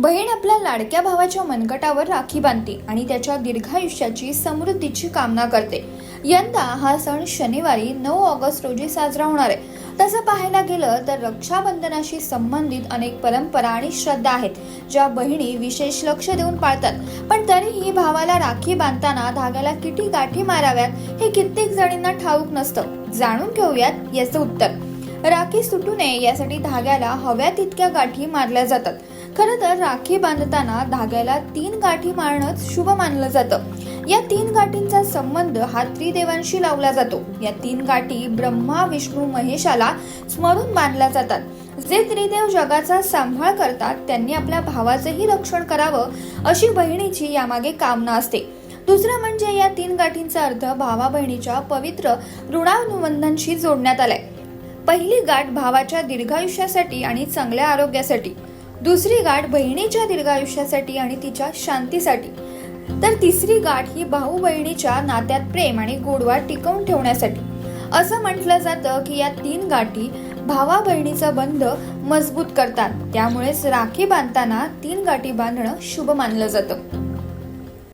बहीण आपल्या लाडक्या भावाच्या मनगटावर राखी बांधते आणि त्याच्या दीर्घायुष्याची समृद्धीची कामना करते. यंदा हा सण शनिवारी नऊ ऑगस्ट रोजी साजरा होणार आहे. तसं पाहायला गेलं तर रक्षाबंधनाशी संबंधित अनेक परंपरा आणि श्रद्धा आहेत ज्या बहिणी विशेष लक्ष देऊन पाळतात. पण तरीही भावाला राखी बांधताना धाग्याला किती गाठी माराव्यात हे कित्येक जणींना ठाऊक नसतं. जाणून घेऊयात याचं उत्तर. राखी सुटू नये यासाठी धाग्याला हव्या तितक्या गाठी मारल्या जातात. खरं तर राखी बांधताना धाग्याला तीन गाठी मारणंच शुभ मानलं जातं. या तीन गाठींचा संबंध हा त्रिदेवांशी लावला जातो. या तीन गाठी ब्रह्मा विष्णू महेशाला स्मरून बांधल्या जातात. जे त्रिदेव जगाचा सांभाळ करतात त्यांनी आपल्या भावाचंही रक्षण करावं अशी बहिणीची यामागे कामना असते. दुसरं म्हणजे या तीन गाठींचा अर्थ भावा बहिणीच्या पवित्र ऋणानुबंधांशी जोडण्यात आलाय. पहिली गाठ भावाच्या दीर्घायुष्यासाठी आणि चांगल्या आरोग्यासाठी. दुसरी गाठ बहिणीच्या दीर्घायुष्यासाठी आणि तिच्या शांतीसाठी. तर तिसरी गाठ ही भाऊ बहिणीच्या नात्यात प्रेम आणि गोडवा टिकवून ठेवण्यासाठी. असं म्हटलं जातं की या तीन गाठी भावा बहिणीचा बंध मजबूत करतात. त्यामुळेच राखी बांधताना तीन गाठी बांधणं शुभ मानलं जातं.